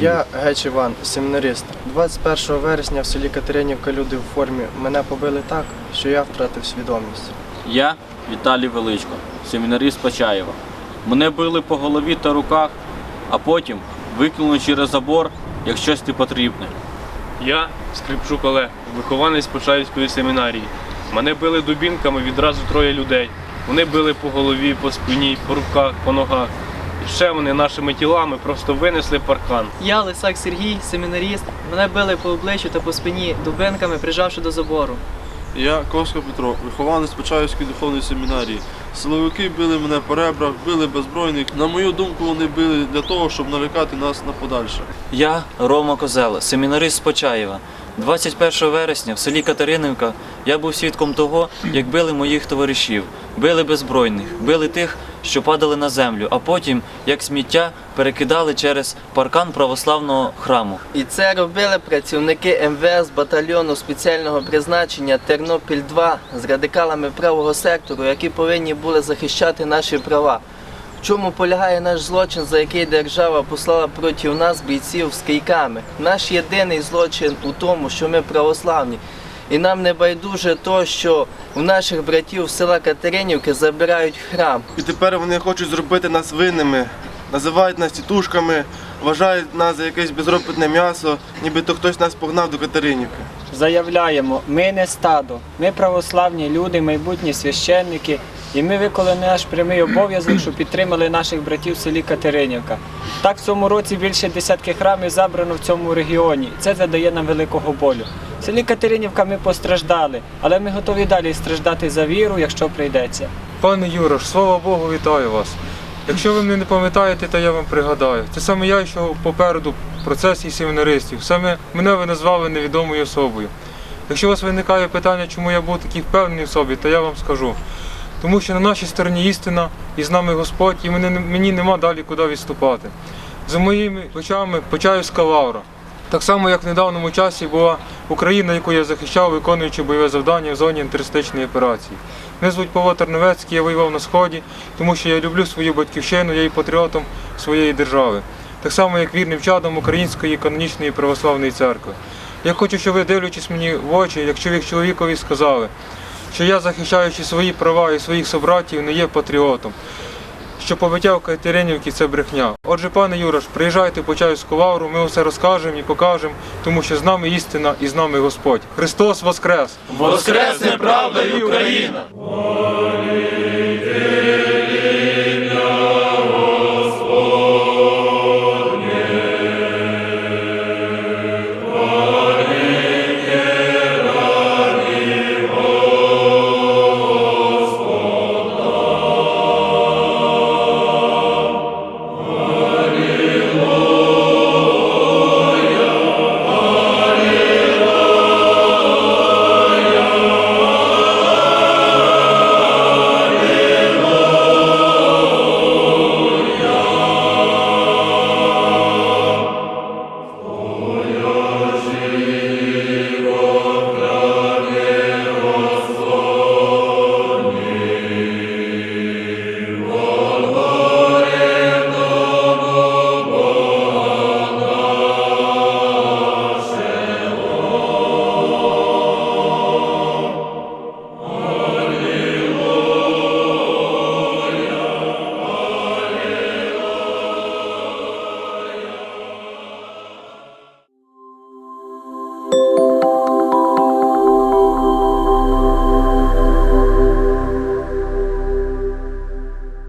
Я Геч Іван, семінарист. 21 вересня в селі Катеринівка люди в формі мене побили так, що я втратив свідомість. Я Віталій Величко, семінаріст Почаєва. Мене били по голові та руках, а потім викинули через забор як щось непотрібне. Я Скрипчук Олег, вихованець Почаївської семінарії. Мене били дубінками відразу троє людей. Вони били по голові, по спині, по руках, по ногах. Ще вони нашими тілами просто винесли паркан. Я Лисак Сергій, семінаріст. Мене били по обличчю та по спині дубинками, прижавши до забору. Я Ковська Петро, вихованець Почаївської духовної семінарії. Силовики били мене по ребрах, били беззбройних. На мою думку, вони били для того, щоб налякати нас на подальше. Я Рома Козела, семінарист з Почаєва. 21 вересня в селі Катеринівка я був свідком того, як били моїх товаришів, били беззбройних, били тих, що падали на землю, а потім, як сміття, перекидали через паркан православного храму. І це робили працівники МВС батальйону спеціального призначення Тернопіль-2 з радикалами правого сектору, які повинні були захищати наші права. Чому полягає наш злочин, за який держава послала проти нас бійців з кийками? Наш єдиний злочин у тому, що ми православні. І нам не байдуже то, що у наших братів села Катеринівки забирають храм. І тепер вони хочуть зробити нас винними, називають нас тітушками, вважають нас за якесь безропитне м'ясо, нібито хтось нас погнав до Катеринівки. Заявляємо, ми не стадо, ми православні люди, майбутні священники, і ми виконали наш прямий обов'язок, що підтримали наших братів в селі Катеринівка. Так в цьому році більше десятки храмів забрано в цьому регіоні. Це задає нам великого болю. В селі Катеринівка ми постраждали, але ми готові далі страждати за віру, якщо прийдеться. Пане Юрош, слава Богу, вітаю вас. Якщо ви мене не пам'ятаєте, то я вам пригадаю. Це саме я йшов попереду в процесі семінаристів. Саме мене ви назвали невідомою особою. Якщо у вас виникає питання, чому я був такий впевнений в собі, то я вам скажу. Тому що на нашій стороні істина і з нами Господь, і мені, мені нема далі куди відступати. За моїми очами Почаївська лавра. Так само, як в недавньому часі була Україна, яку я захищав, виконуючи бойове завдання в зоні антитерористичної операції. Мене звуть Павло Терновецький, я воював на Сході, тому що я люблю свою батьківщину, я є патріотом своєї держави. Так само, як вірним чадом Української канонічної православної церкви. Я хочу, щоб ви, дивлячись мені в очі, як чоловік чоловікові сказали, що я, захищаючи свої права і своїх собратів, не є патріотом. Що побиття у Катеринівці це брехня. Отже, пане Юрош, приїжджайте по Чаївську лавру, ми все розкажемо і покажемо, тому що з нами істина і з нами Господь. Христос Воскрес! Воскресне правда і Україна!